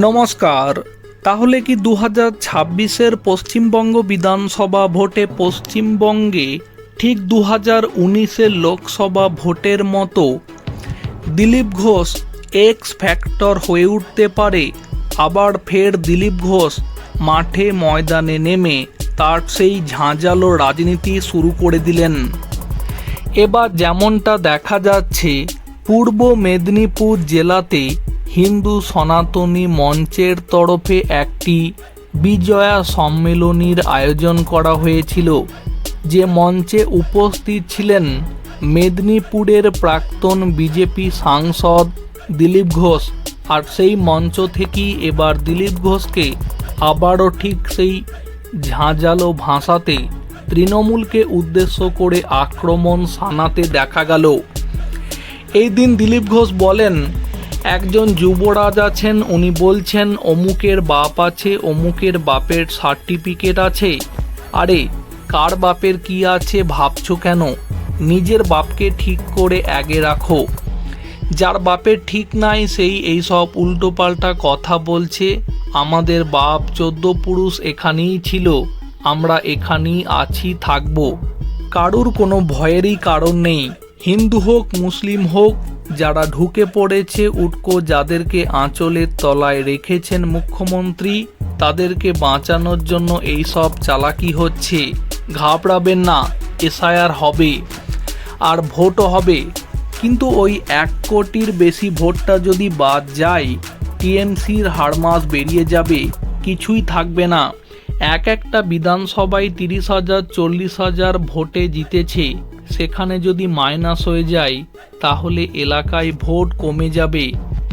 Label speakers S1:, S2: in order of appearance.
S1: নমস্কার। তাহলে কি দু হাজার ছাব্বিশের পশ্চিমবঙ্গ বিধানসভা ভোটে পশ্চিমবঙ্গে ঠিক দু হাজার উনিশের লোকসভা ভোটের মতো দিলীপ ঘোষ এক্স ফ্যাক্টর হয়ে উঠতে পারে, আবার ফের দিলীপ ঘোষ মাঠে ময়দানে নেমে তার সেই ঝাঁঝালো রাজনীতি শুরু করে দিলেন। এবার যেমনটা দেখা যাচ্ছে, পূর্ব মেদিনীপুর জেলাতে হিন্দু সনাতনী মঞ্চের তরফে একটি বিজয়া সম্মেলনীর আয়োজন করা হয়েছিল। যে মঞ্চে উপস্থিত ছিলেন মেদিনীপুরের প্রাক্তন বিজেপি সাংসদ দিলীপ ঘোষ। আর সেই মঞ্চ থেকেই এবার দিলীপ ঘোষকে আবারও ঠিক সেই ঝাঁঝালো ভাষাতে তৃণমূলকে উদ্দেশ্য করে আক্রমণ সানাতে দেখা গেল। এই দিন দিলীপ ঘোষ বলেন একজন যুবরাজ আছেন, উনি বলছেন, অমুকের বাপ আছে, অমুকের বাপের সার্টিফিকেট আছে। আরে, কার বাপের কি আছে ভাবছ কেন? নিজের বাপকে ঠিক করে আগে রাখো। যার বাপের ঠিক নাই, সেই এইসব উল্টোপাল্টা কথা বলছে, আমাদের বাপ চোদ্দ পুরুষ এখানেই ছিল, আমরা এখানেই আছি, থাকব। কারুর কোনো ভয়েরই কারণ নেই। হিন্দু হোক, মুসলিম হোক, যারা ঢুকে পড়েছে উটকো, যাদেরকে আঁচলের তলায় রেখেছেন মুখ্যমন্ত্রী, তাদেরকে বাঁচানোর জন্য এই সব চালাকি হচ্ছে। ঘাবড়াবেন না, এসআইআর হবে। আর ভোটও হবে। কিন্তু ওই এক কোটির বেশি ভোটটা যদি বাদ যায়, টিএমসির হাড়মাস বেরিয়ে যাবে, কিছুই থাকবে না। এক একটা বিধানসভায় তিরিশ হাজার, চল্লিশ হাজার ভোটে জিতেছে। সেখানে যদি মাইনাস হয়ে যায়, তাহলে এলাকায় ভোট কমে যাবে।